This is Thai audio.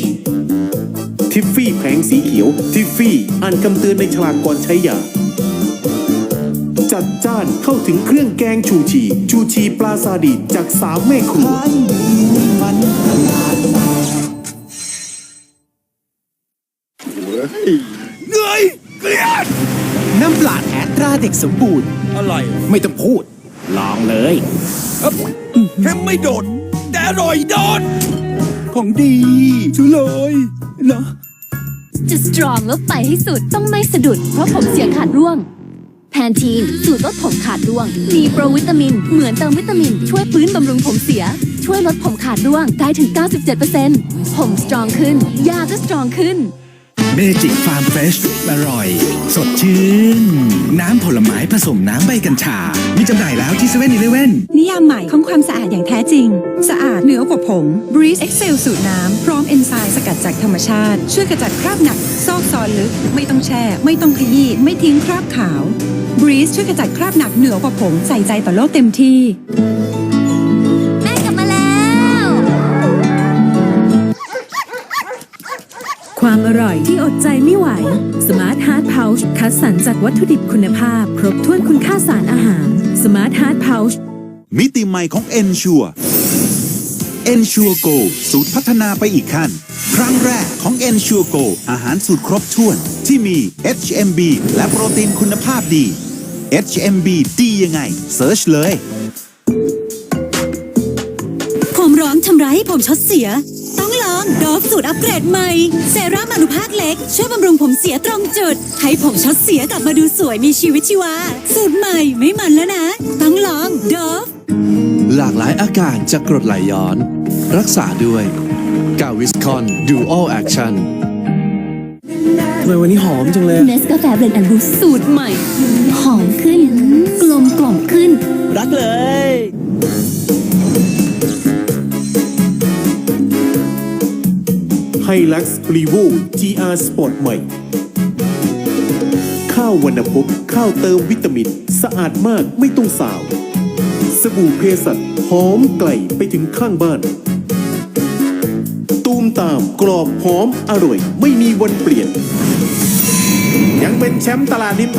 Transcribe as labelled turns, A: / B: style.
A: th ทิฟฟี่แผงสีเขียว ทิฟฟี่อ่านคำเตือนในฉลากก่อนใช้ยา จัดจ้านเข้าถึงเครื่องแกงชูชี ชูชีปลาซาดีจากสามแม่ครัว
B: เหนื่อยเกลียด
C: น้ำปลาแอตราเด็กสมบูรณ์
B: อร่อย
C: ไม่ต้องพูด ลองเลย
B: เค็มไม่โดด แต่อร่อยโดด ของดีชูเลยนะ
D: จะสตรองแล้วไปให้สุดต้องไม่สะดุด เพราะผมเสียขาดร่วง แพนทีน สูตรลดผมขาดร่วง มีโปรวิตามิน เหมือนเติมวิตามิน ช่วยฟื้นบำรุงผมเสีย ช่วยลดผมขาดร่วงได้ถึง 97%ผมสตรองขึ้น ยาก็สตรองขึ้น
E: เมจิกฟาร์มเฟรชอร่อย สดชื่น น้ำผลไม้ผสมน้ำใบกัญชา มีจำหน่ายแล้วที่เซเว่นอีเลเว่น
F: นิยามใหม่ของความสะอาดอย่างแท้จริง สะอาดเหนือกว่าผง Breeze Excel สูตรน้ำ พร้อมเอนไซม์สกัดจากธรรมชาติ ช่วยกระจัดคราบหนัก ซอกซอนลึก ไม่ต้องแช่ ไม่ต้องขยี้ไม่ทิ้งคราบขาว Breeze ช่วยกระจัดคราบหนักเหนือกว่าผงใส่ใจต่อโลกเต็มที่
G: อร่อยที่อดใจไม่ไหว Smart Heart Pouch คัดสรรจากวัตถุดิบคุณภาพ ครบถ้วนคุณค่าสารอาหาร Smart Heart Pouch
H: มิติใหม่ของ Ensure Ensure Go สูตรพัฒนาไปอีกขั้น ครั้งแรกของ Ensure Go อาหารสูตรครบถ้วน ที่มี HMB และโปรตีนคุณภาพดี HMB ดียังไงเซิร์ชเลย
I: ผมร้อนชำระให้ผมช็อตเสีย ต้องลองโดฟสูตรอัปเกรดใหม่ เซรั่มอนุภาคเล็ก ช่วยบำรุงผมเสียตรงจุด ให้ผมช็อตเสียกลับมาดูสวยมีชีวิตชีวา สูตรใหม่ไม่มันแล้วนะ ต้องลองโดฟ
J: หลากหลายอาการจากกรดไหลย้อน รักษาด้วย กาวิสคอนดูอัลแอคชั่น
C: ทำไมวันนี้หอมจังเลย
D: เนสกาแฟเบรนด์แอนด์บูสูตรใหม่ หอมขึ้น กลมกล่อมขึ้น
C: รักเลย
A: ไฮลักซ์รีโว GR Sport ใหม่ ข้าววันพบข้าวเติมวิตามิน สะอาดมากไม่ต้องสาว สบู่เพสัตหอมไกลไปถึงข้างบ้าน ตูมตามกรอบหอมอร่อย ไม่มีวันเปลี่ยน ยังเป็นแชมป์ตลาดนิพ